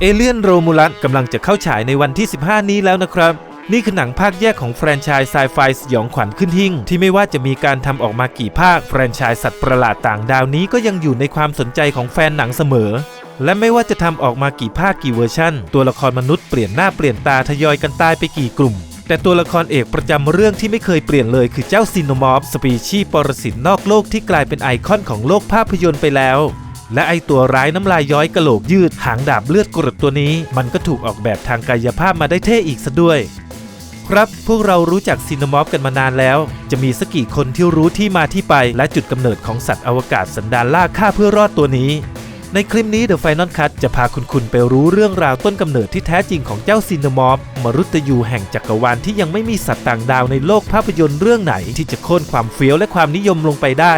เอเลียนโรมูลัสกำลังจะเข้าฉายในวันที่ 15 นี้แล้วนะครับ นี่คือหนังภาคแยกของแฟรนไชส์ไซไฟสยองขวัญขึ้นหิ่ง ที่ไม่ว่าจะมีการทำออกมากี่ภาค แฟรนไชส์สัตว์ประหลาดต่างดาวนี้ก็ยังอยู่ในความสนใจของแฟนหนังเสมอ และไม่ว่าจะทำออกมากี่ภาคกี่เวอร์ชั่น ตัวละครมนุษย์เปลี่ยนหน้าเปลี่ยนตาทยอยกันตายไปกี่กลุ่มแต่ตัวละครเอกประจำเรื่องที่ไม่เคยเปลี่ยนเลยคือเจ้าซินโนมอฟสปีชีส์ปรสิตนอกโลกที่กลายเป็นไอคอนของโลกภาพยนตร์ไปแล้ว และไอตัวร้ายน้ำลายย้อยกระโหลกยืดหางดาบเลือดกรดตัวนี้ มันก็ถูกออกแบบทางกายภาพมาได้เท่อีกซะด้วย ครับพวกเรารู้จักซินโนมอฟกันมานานแล้ว จะมีสักกี่คนที่รู้ที่มาที่ไป และจุดกำเนิดของสัตว์อวกาศสันดานล่าฆ่าเพื่อรอดตัวนี้ ในคลิปนี้ The Final Cut จะพาคุณคุณไปรู้เรื่องราวต้นกำเนิดที่แท้จริงของเจ้าซินโนมอฟมรุตยูแห่งจักรวาลที่ยังไม่มีสัตว์ต่างดาวในโลกภาพยนตร์เรื่องไหน ที่จะโค่นความเฟี้ยวและความนิยมลงไปได้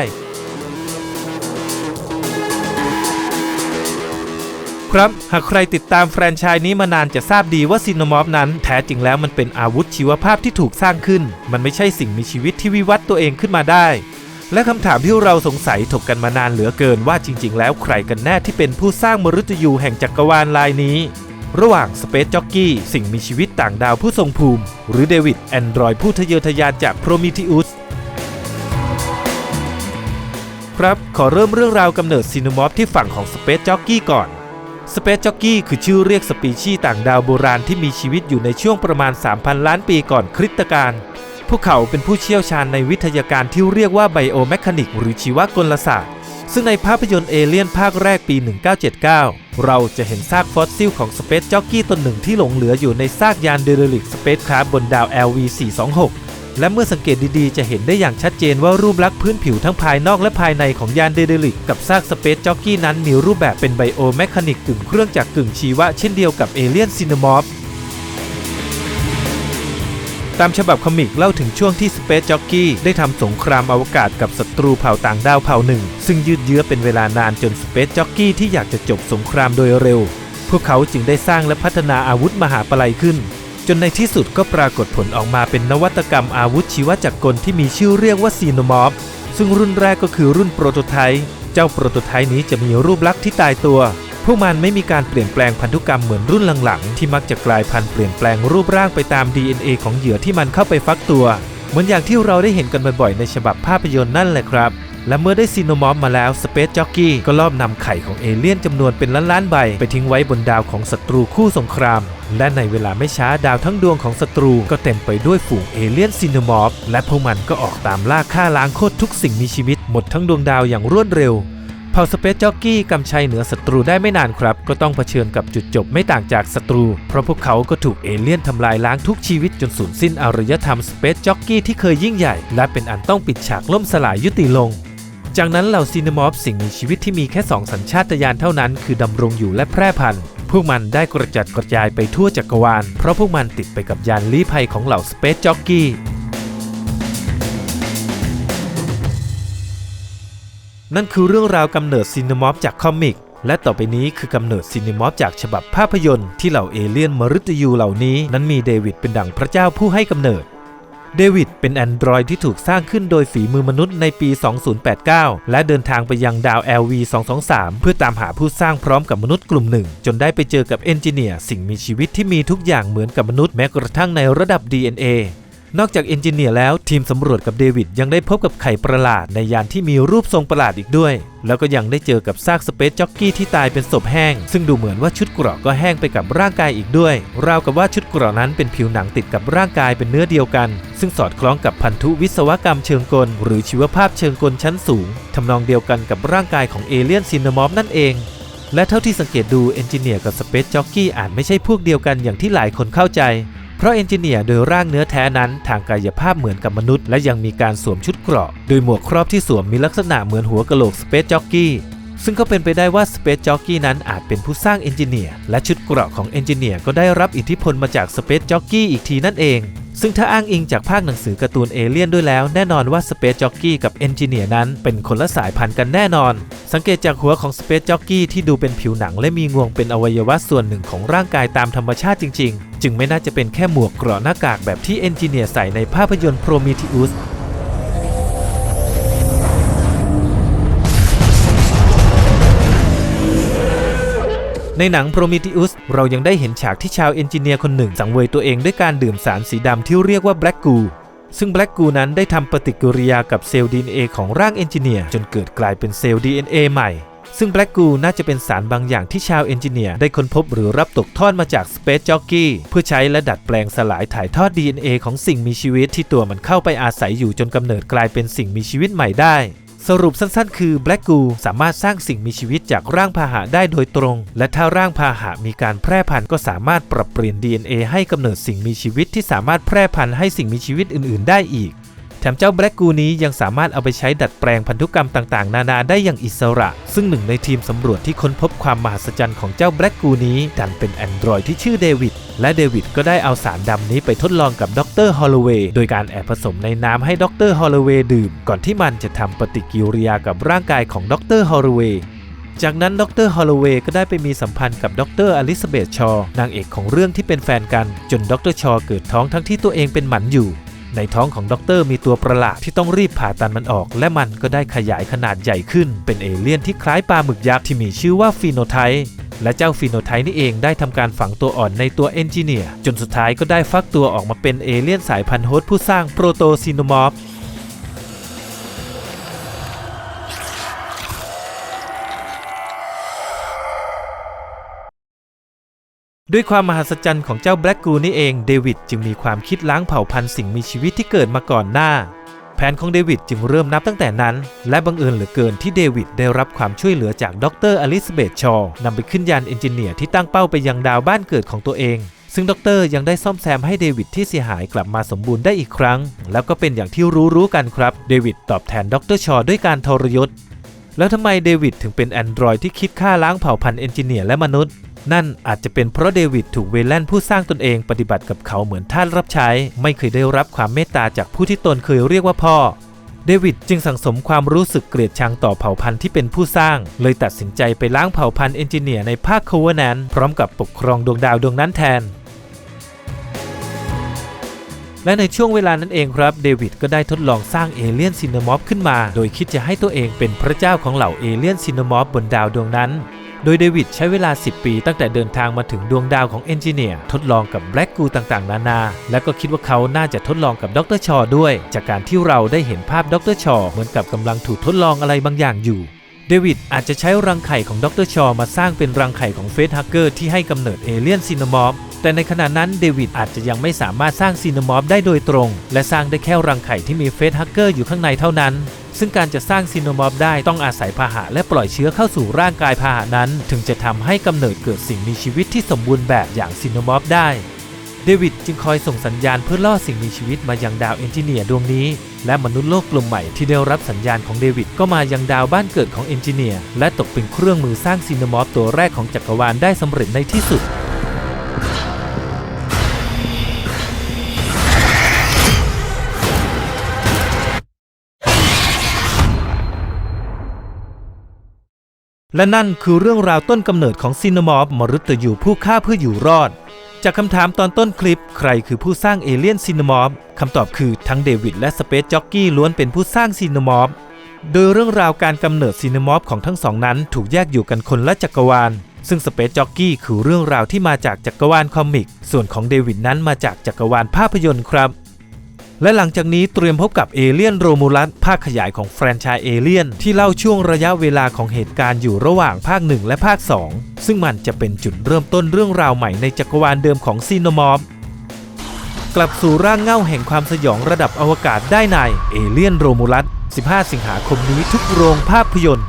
ครับ หากใครติดตามแฟรนไชส์นี้มานานจะทราบดีว่าซินโนมอฟนั้นแท้จริงแล้วมันเป็นอาวุธชีวภาพที่ถูกสร้างขึ้น มันไม่ใช่สิ่งมีชีวิตที่วิวัฒน์ตัวเองขึ้นมาได้ และคำถามที่เราสงสัยถกกันมานานเหลือเกินว่าจริง ๆ แล้วใครกันแน่ที่เป็นผู้สร้างมฤตยูแห่งจักรวาลลายนี้ ระหว่างสเปซจ็อกกี้สิ่งมีชีวิตต่างดาวผู้ทรงภูมิ หรือเดวิดแอนดรอยผู้ทะเยอทะยานจากโพรมิทิอุสครับ ขอเริ่มเรื่องราวกำเนิดซีโนมอฟที่ฝั่งของสเปซจ็อกกี้ก่อน สเปซจ็อกกี้คือชื่อเรียกสปีชีส์ต่างดาวโบราณที่มีชีวิตอยู่ในช่วงประมาณ 3,000 ล้านปีก่อนคริสตกาลพวกเขาเป็นผู้เชี่ยวชาญในวิทยาการที่เรียกว่าไบโอแมคานิกหรือชีวกลศาสตร์ ซึ่งในภาพยนตร์เอเลียนภาคแรกปี 1979 เราจะเห็นซากฟอสซิลของสเปซจ็อกกี้ตนหนึ่งที่หลงเหลืออยู่ในซากยานเดเรลิกสเปซคราฟบนดาว LV426 และเมื่อสังเกตดีๆ จะเห็นได้อย่างชัดเจนว่ารูปลักษณ์พื้นผิวทั้งภายนอกและภายในของยานเดเดลิกกับซากสเปซจ็อกกี้นั้นมีรูปแบบเป็นไบโอแมคานิกกึ่งเครื่องจักรกึ่งชีวะเช่นเดียวกับเอเลียนซินมอฟตามฉบับคอมิกเล่าถึงช่วงที่สเปซจ็อกกี้ได้ทำสงครามอวกาศกับศัตรูเผ่าต่างดาวเผ่าหนึ่ง ซึ่งยืดเยื้อเป็นเวลานานจนสเปซจ็อกกี้ที่อยากจะจบสงครามโดยเร็ว พวกเขาจึงได้สร้างและพัฒนาอาวุธมหาปลัยขึ้น จนในที่สุดก็ปรากฏผลออกมาเป็นนวัตกรรมอาวุธชีวจักรกลที่มีชื่อเรียกว่าซีโนมอฟซึ่งรุ่นแรกก็คือรุ่นโปรโตไทป์เจ้าโปรโตไทป์นี้จะมีรูปลักษณ์ที่ตายตัว พวกมันไม่มีการเปลี่ยนแปลงพันธุกรรมเหมือนรุ่นหลังๆ ที่มักจะกลายพันธุ์เปลี่ยนแปลงรูปร่างไปตาม DNA ของเหยื่อที่มันเข้าไปฟักตัว เหมือนอย่างที่เราได้เห็นกันบ่อยๆในฉบับภาพยนตร์นั่นแหละครับ และเมื่อได้ซีโนมอฟมาแล้วสเปซจ็อกกี้ก็ลอบนำไข่ของเอเลี่ยนจำนวนเป็นล้านๆใบ ไปทิ้งไว้บนดาวของศัตรูคู่สงคราม และในเวลาไม่ช้าดาวทั้งดวงของศัตรูก็เต็มไปด้วยฝูงเอเลี่ยนซีโนมอฟและพวกมันก็ออกตามล่าฆ่าล้างโคตรทุกสิ่งมีชีวิตหมดทั้งดวงดาวอย่างรวดเร็วเผ่าสเปซจ็อกกี้กำชัยเหนือศัตรูได้ไม่นานครับ ก็ต้องเผชิญกับจุดจบไม่ต่างจากศัตรู เพราะพวกเขาก็ถูกเอเลี่ยนทำลายล้างทุกชีวิตจนสูญสิ้นอารยธรรมสเปซจ็อกกี้ที่เคยยิ่งใหญ่ และเป็นอันต้องปิดฉากล่มสลายยุติลง จากนั้นเหล่าซีนมอฟสิ่งมีชีวิตที่มีแค่สองสัญชาตญาณเท่านั้น คือดำรงอยู่และแพร่พันธุ์ พวกมันได้กระจัดกระจายไปทั่วจักรวาล เพราะพวกมันติดไปกับยานลี้ภัยของเหล่าสเปซจ็อกกี้นั่นคือเรื่องราวกำเนิดซินมอฟจากคอมิก และต่อไปนี้คือกำเนิดซินนมอฟจากฉบับภาพยนตร์ที่เหล่าเอเลี่ยนมฤตยูเหล่านี้ นั้นมีเดวิดเป็นดั่งพระเจ้าผู้ให้กำเนิด เดวิดเป็นแอนดรอยที่ถูกสร้างขึ้นโดยฝีมือมนุษย์ในปี 2089 และเดินทางไปยังดาว LV223 เพื่อตามหาผู้สร้างพร้อมกับมนุษย์กลุ่มหนึ่ง จนได้ไปเจอกับเอนจิเนียร์สิ่งมีชีวิตที่มีทุกอย่างเหมือนกับมนุษย์แม้กระทั่งในระดับ DNA นอกจากเอนจิเนียร์แล้วทีมสำรวจกับเดวิดยังได้พบกับไข่ประหลาดในยานที่มีรูปทรงประหลาดอีกด้วย แล้วก็ยังได้เจอกับซากสเปซจ็อกกี้ที่ตายเป็นศพแห้ง ซึ่งดูเหมือนว่าชุดเกราะก็แห้งไปกับร่างกายอีกด้วย ราวกับว่าชุดเกราะนั้นเป็นผิวหนังติดกับร่างกายเป็นเนื้อเดียวกัน ซึ่งสอดคล้องกับพันธุวิศวกรรมเชิงกล หรือชีวภาพเชิงกลชั้นสูงทำนองเดียวกันกับร่างกายของเอเลี่ยนซินนามอฟนั่นเองและเท่าที่สังเกตดูเอนจิเนียร์กับสเปซจ็อกกี้อาจไม่ใช่พวกเดียวกันอย่างที่หลายคนเข้าใจ เพราะเอนจิเนียร์โดยร่างเนื้อแท้นั้นทางกายภาพเหมือนกับมนุษย์ และยังมีการสวมชุดเกราะ โดยหมวกครอบที่สวมมีลักษณะเหมือนหัวกะโหลกสเปซจ็อกกี้ซึ่งก็เป็นไปได้ว่าสเปซจ็อกกี้นั้นอาจเป็นผู้สร้างเอนจิเนียร์และชุดเกราะของเอนจิเนียร์ก็ได้รับอิทธิพลมาจากสเปซจ็อกกี้อีกทีนั่นเอง ซึ่งถ้าอ้างอิงจากภาคหนังสือการ์ตูนเอเลี่ยนด้วยแล้ว แน่นอนว่าสเปซจ็อกกี้กับเอนจิเนียร์นั้นเป็นคนละสายพันธุ์กันแน่นอน สังเกตจากหัวของสเปซจ็อกกี้ที่ดูเป็นผิวหนังและมีงวงเป็นอวัยวะส่วนหนึ่งของร่างกายตามธรรมชาติจริง ๆ จึงไม่น่าจะเป็นแค่หมวกเกราะหน้ากากแบบที่เอนจิเนียร์ใส่ในภาพยนตร์ ในหนัง Prometheus เรายังได้เห็นฉากที่ชาวเอนจิเนียร์คนหนึ่ง สังเวยตัวเองด้วยการดื่มสารสีดำที่เรียกว่า Black Goo ซึ่ง Black Goo นั้นได้ทำปฏิกิริยากับเซลล์ DNA ของร่างเอนจิเนียร์จนเกิดกลายเป็นเซลล์ DNA ใหม่ ซึ่ง Black Goo น่าจะเป็นสารบางอย่างที่ชาวเอนจิเนียร์ได้ค้นพบหรือรับตกทอดมาจาก Space Jockey เพื่อใช้และดัดแปลงสลายถ่ายทอด DNA ของสิ่งมีชีวิตที่ตัวมันเข้าไปอาศัยอยู่จนกำเนิดกลายเป็นสิ่งมีชีวิตใหม่ได้ สรุปสั้นๆ คือ Black Goo สามารถสร้างสิ่งมีชีวิตจากร่างพาหะได้โดยตรง และถ้าร่างพาหะมีการแพร่พันธุ์ก็สามารถปรับเปลี่ยน DNA ให้กำเนิดสิ่งมีชีวิตที่สามารถแพร่พันธุ์ให้สิ่งมีชีวิตอื่น ๆ ได้อีก แถมเจ้าแบล็กกูนี้ยังสามารถเอาไปใช้ดัดแปลงพันธุกรรมต่างๆ นานาได้อย่างอิสระ ซึ่งหนึ่งในทีมสำรวจที่ค้นพบความมหัศจรรย์ของเจ้าแบล็กกูนี้ ดันเป็นแอนดรอยที่ชื่อเดวิด และเดวิดก็ได้เอาสารดำนี้ไปทดลองกับดรฮอลโลเวย์โดยการแอบผสมในน้ำให้ดรฮอลโลเวย์ดื่ม ก่อนที่มันจะทำปฏิกิริยากับร่างกายของดรฮอลโลเวย์จากนั้นดรฮอลโลเวย์ก็ได้ไปมีสัมพันธ์กับดรอลิซาเบธชอ นางเอกของเรื่องที่เป็นแฟนกัน จนดรชอเกิดท้องทั้งที่ตัวเองเป็นหมันอยู่ ในท้องของด็อกเตอร์มีตัวประหลาดที่ต้องรีบผ่าตัดมันออก และมันก็ได้ขยายขนาดใหญ่ขึ้น เป็นเอเลี่ยนที่คล้ายปลาหมึกยักษ์ที่มีชื่อว่าฟีโนไทป์และเจ้าฟีโนไทป์นี่เองได้ทำการฝังตัวอ่อนในตัวเอนจิเนียร์จนสุดท้ายก็ได้ฟักตัวออกมาเป็นเอเลี่ยนสายพันธุ์โฮสต์ผู้สร้างโปรโตซีโนมอร์ฟ ด้วยความมหัศจรรย์ของเจ้าแบล็กกูนี่เองเดวิดจึงมีความคิดล้างเผ่าพันธุ์สิ่งมีชีวิตที่เกิดมาก่อนหน้า แผนของเดวิดจึงเริ่มนับตั้งแต่นั้น และบังเอิญเหลือเกินที่เดวิดได้รับความช่วยเหลือจากดรอลิซาเบธชอนำไปขึ้นยานเอนจิเนียร์ที่ตั้งเป้าไปยังดาวบ้านเกิดของตัวเอง ซึ่งดรยังได้ซ่อมแซมให้เดวิดที่เสียหายกลับมาสมบูรณ์ได้อีกครั้ง แล้วก็เป็นอย่างที่รู้ๆกันครับเดวิดตอบแทนดรชอด้วยการทรยศแล้วทำไมเดวิดถึงเป็นแอนดรอยที่คิดฆ่าล้างเผ่าพันธุ์เอนจิเนียร์และมนุษย์ นั่นอาจจะเป็นเพราะเดวิดถูกเวแลนผู้สร้างตนเองปฏิบัติกับเขาเหมือนท่าสรับใช้ ไม่เคยได้รับความเมตตาจากผู้ที่ตนเคยเรียกว่าพ่อ เดวิดจึงสั่งสมความรู้สึกเกลียดชังต่อเผ่าพันธุ์ที่เป็นผู้สร้าง เลยตัดสินใจไปล้างเผ่าพันธุ์เอนจิเนียร์ในภาคโคเวแนนพร้อมกับปกครองดวงดาวดวงนั้นแทนและในช่วงเวลานั้นเองครับเดวิดก็ได้ทดลองสร้างเอเลี่ยนซินามอฟขึ้นมา โดยคิดจะให้ตัวเองเป็นพระเจ้าของเหล่าเอเลี่ยนซินามอฟบนดาวดวงนั้น โดยเดวิดใช้เวลา 10 ปีตั้งแต่เดินทางมาถึงดวงดาวของเอนจิเนียร์ทดลองกับแบล็กกูต่างๆ นานา และก็คิดว่าเขาน่าจะทดลองกับดรชอด้วย จากการที่เราได้เห็นภาพดรชอเหมือนกับกำลังถูกทดลองอะไรบางอย่างอยู่เดวิดอาจจะใช้รังไข่ของดรชอมาสร้างเป็นรังไข่ของเฟสฮักเกอร์ที่ให้กำเนิดเอเลี่ยนซินมอฟแต่ในขณะนั้นเดวิดอาจจะยังไม่สามารถสร้างซีนมอฟได้โดยตรง และสร้างได้แค่รังไข่ที่มีเฟสฮักเกอร์อยู่ข้างในเท่านั้น ซึ่งการจะสร้างซีนมอฟได้ต้องอาศัยพาหะและปล่อยเชื้อเข้าสู่ร่างกายพาหะนั้น ถึงจะทำให้กำเนิดเกิดสิ่งมีชีวิตที่สมบูรณ์แบบอย่างซีนมอฟได้ เดวิดจึงคอยส่งสัญญาณเพื่อล่อสิ่งมีชีวิตมายังดาวเอนจิเนียร์ดวงนี้ และมนุษย์โลกกลุ่มใหม่ที่ได้รับสัญญาณของเดวิดก็มายังดาวบ้านเกิดของเอนจิเนียร์และตกเป็นเครื่องมือสร้างซีนมอฟตัวแรกของจักรวาลได้สำเร็จในที่สุด และนั่นคือเรื่องราวต้นกำเนิดของซีนมอฟมรุตยูผู้ฆ่าเพื่ออยู่รอด จากคำถามตอนต้นคลิป ใครคือผู้สร้างเอเลี่ยนซีนมอฟคำตอบคือทั้งเดวิดและสเปซจ็อกกี้ล้วนเป็นผู้สร้างซีนมอฟโดยเรื่องราวการกำเนิดซีนมอฟของทั้งสองนั้นถูกแยกอยู่กันคนละจักรวาล ซึ่งสเปซจ็อกกี้คือเรื่องราวที่มาจากจักรวาลคอมิก ส่วนของเดวิดนั้นมาจากจักรวาลภาพยนตร์ครับ และหลังจากนี้เตรียมพบกับเอเลียนโรมูลัสภาคขยายของแฟรนไชส์เอเลียนที่เล่าช่วงระยะเวลาของเหตุการณ์อยู่ระหว่างภาค 1 และภาค 2 ซึ่งมันจะเป็นจุดเริ่มต้นเรื่องราวใหม่ในจักรวาลเดิมของซีโนมอฟกลับสู่ร่างเง่าแห่งความสยองระดับอวกาศได้ในเอเลียนโรมูลัส 15 สิงหาคมนี้ทุกโรงภาพยนตร์